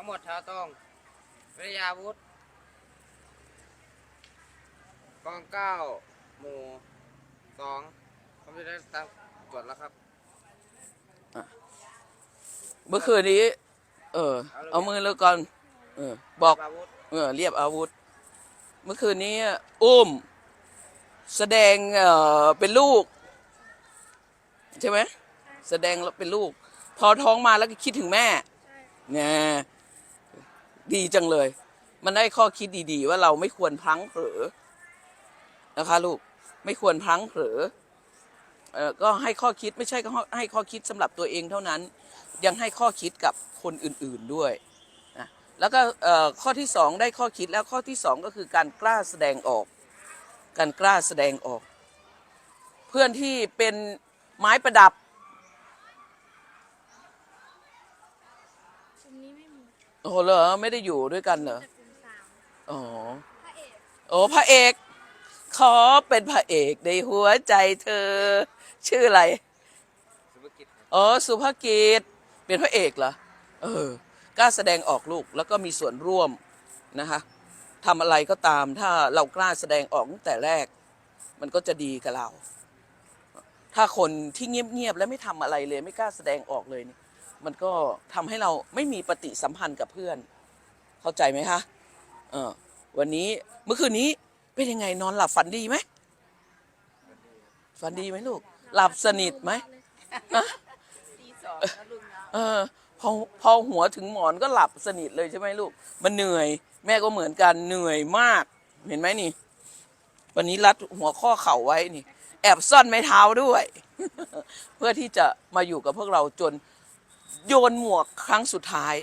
ทั้งหมดชาวตองวิทยาวุฒิกองเก้าหมู่สองคอมพิวเตอร์ตั้งตรวจแล้วครับ เมื่อคืนนี้ เออ เอามือแล้วก่อน เออ บอก อาวุธเออ เรียบอาวุธ เมื่อคืนนี้ อุ้ม แสดง เออเป็นลูก ใช่ไหม แสดงแล้วเป็นลูก พอท้องมาแล้วก็คิดถึงแม่เนี่ย ดีจังเลย มันได้ข้อคิดดีๆ ว่าเราไม่ควรพลั้งเผลอนะคะ ลูกไม่ควรพลั้งเผลอเออก็ให้ข้อคิดไม่ใช่ก็ให้ข้อคิดสำหรับตัวเองเท่านั้น ยังให้ข้อคิดกับคนอื่นๆด้วยนะแล้วก็ข้อที่สองได้ข้อคิดแล้วข้อที่สองก็คือการกล้าแสดงออก การกล้าแสดงออก เพื่อนที่เป็นไม้ประดับกลุ่มนี้ไม่มี โอ้โหเหรอไม่ได้อยู่ด้วยกันเหรอแต่กลุ่มสามอ๋อพระเอกโอ้พระเอก ขอเป็นพระเอกในหัวใจเธอ ชื่ออะไรสุภกิจครับอ๋อสุภกิจเป็นพระเอกเหรอเออกล้าแสดงออกลูกแล้วก็มีส่วนร่วมนะคะทำอะไรก็ตามถ้าเรากล้าแสดงออกตั้งแต่แรก มันก็จะดีกับเรา ถ้าคนที่เงียบๆและไม่ทำอะไรเลย ไม่กล้าแสดงออกเลยเนี่ย มันก็ทำให้เราไม่มีปฏิสัมพันธ์กับเพื่อน เข้าใจไหมคะเออวันนี้เมื่อคืนนี้เป็นยังไงนอนหลับฝันดีไหมฝันดีไหมลูก หลับสนิทไหมตีสองแล้วลุงเนาะเออพอพอหัวถึงหมอนก็หลับสนิทเลยใช่ไหมลูก มันเหนื่อย แม่ก็เหมือนกันเหนื่อยมาก เห็นไหมนี่ วันนี้รัดหัวข้อเข่าไว้นี่ แอบซ่อนไม้เท้าด้วย เพื่อที่จะมาอยู่กับพวกเราจน โยนหมวกครั้งสุดท้าย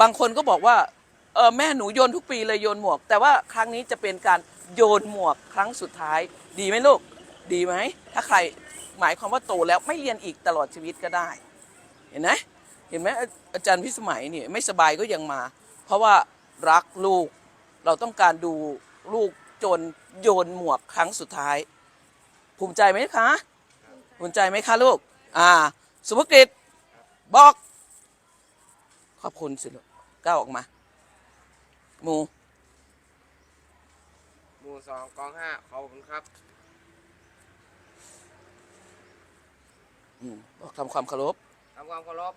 บางคนก็บอกว่าเออแม่หนูโยนทุกปีเลยโยนหมวก แต่ว่าครั้งนี้จะเป็นการโยนหมวกครั้งสุดท้าย ดีไหมลูก ดีไหม ถ้าใครหมายความว่าโตแล้วไม่เรียนอีกตลอดชีวิตก็ได้ เห็นไหมเห็นไหมอาจารย์พิสมัยนี่ไม่สบายก็ยังมา เพราะว่ารักลูก เราต้องการดูลูกจนโยนหมวกครั้งสุดท้าย ภูมิใจไหมคะ ภูมิใจไหมคะลูก อ่า สุภกิจ บอก ขอบคุณสิลูกก้าวออกมาหมูหมู่สองกองห้าขอบคุณครับ อืมบอกทำความเคารพทำความเคารพ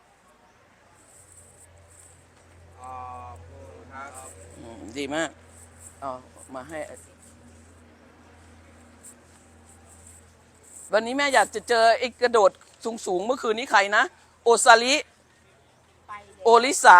ขอบคุณครับ อืมดีมากเอามาให้ วันนี้แม่อยากจะเจอไอ้กระโดดสูงๆเมื่อคืนนี้ใครนะ โอซาลิไปเลยโอลิสา